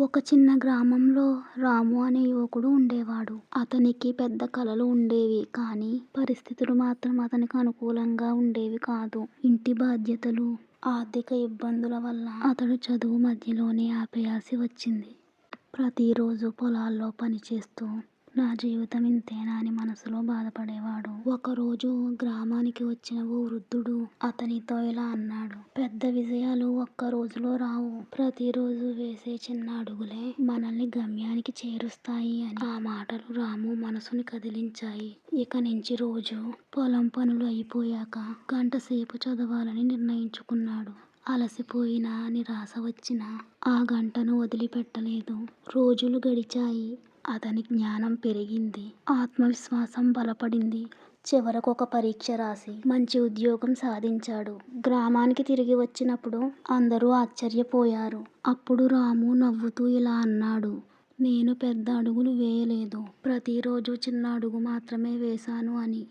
ఒక చిన్న గ్రామంలో రాము అనే యువకుడు ఉండేవాడు. అతనికి పెద్ద కలలు ఉండేవి కానీ పరిస్థితులు మాత్రం అతనికి అనుకూలంగా ఉండేవి కాదు. ఇంటి బాధ్యతలు, ఆర్థిక ఇబ్బందుల వల్ల అతడు చదువు మధ్యలోనే ఆపేయాల్సి వచ్చింది. ప్రతిరోజు పొలాల్లో పనిచేస్తూ నా జీవితం ఇంతేనా అని మనసులో బాధపడేవాడు. ఒకరోజు గ్రామానికి వచ్చిన ఓ వృద్ధుడు అతనితో ఇలా అన్నాడు. పెద్ద విజయాలు ఒక్క రోజులో రావు. ప్రతిరోజు వేసే చిన్న అడుగులే మనల్ని గమ్యానికి చేరుస్తాయి అని. ఆ మాటలు రాము మనసుని కదిలించాయి. ఇక నుంచి రోజు పొలం పనులు అయిపోయాక గంటసేపు చదవాలని నిర్ణయించుకున్నాడు. అలసిపోయినా, నిరాశ వచ్చినా ఆ గంటను వదిలిపెట్టలేదు. రోజులు గడిచాయి. అతని జ్ఞానం పెరిగింది. ఆత్మవిశ్వాసం బలపడింది. చివరకు ఒక పరీక్ష రాసి మంచి ఉద్యోగం సాధించాడు. గ్రామానికి తిరిగి వచ్చినప్పుడు అందరూ ఆశ్చర్యపోయారు. అప్పుడు రాము నవ్వుతూ ఇలా అన్నాడు. నేను పెద్ద అడుగులు వేయలేదు. ప్రతిరోజు చిన్న అడుగు మాత్రమే వేశాను అని.